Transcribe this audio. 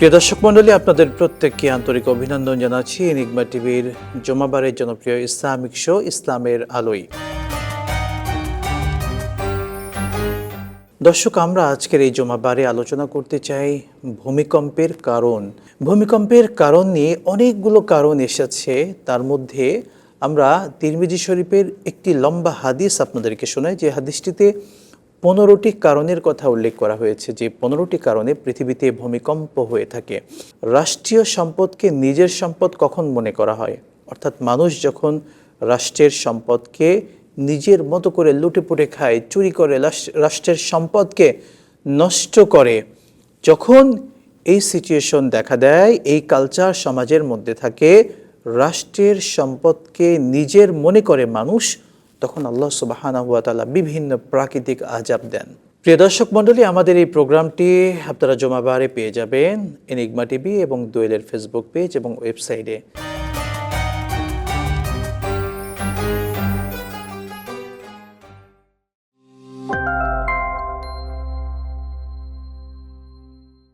প্রিয় দর্শক মণ্ডলী, আপনাদের প্রত্যেককে আন্তরিক অভিনন্দন জানাচ্ছি এনিগমা টিভির জমাবারের জনপ্রিয় ইসলামিক শো, ইসলামের আলোয়। দর্শক, আমরা আজকের এই জমাবারে আলোচনা করতে চাই ভূমিকম্পের কারণ। ভূমিকম্পের কারণ নিয়ে অনেকগুলো কারণ এসেছে। তার মধ্যে আমরা তিরমিজি শরীফের একটি লম্বা হাদিস আপনাদেরকে শোনাই। যে হাদিসটিতে পনেরোটি কারণের কথা উল্লেখ করা হয়েছে যে পনেরোটি কারণে পৃথিবীতে ভূমিকম্প হয়ে থাকে। রাষ্ট্রীয় সম্পদকে নিজের সম্পদ কখন মনে করা হয়? অর্থাৎ মানুষ যখন রাষ্ট্রের সম্পদকে নিজের মতো করে লুটেপুটে খায়, চুরি করে রাষ্ট্রের সম্পদকে নষ্ট করে, যখন এই সিচুয়েশন দেখা দেয়, এই কালচার সমাজের মধ্যে থাকে, রাষ্ট্রের সম্পদকে নিজের মনে করে মানুষ তখন আল্লাহ তালা বিভিন্ন প্রাকৃতিক আজাব দেন। প্রিয় দর্শক মণ্ডলী, আমাদের এই প্রোগ্রামটি আপনারা জমাবারে পেয়ে যাবেন, এনিগমা টিভি এবং দোয়েলের ফেসবুক পেজ এবং ওয়েবসাইটে।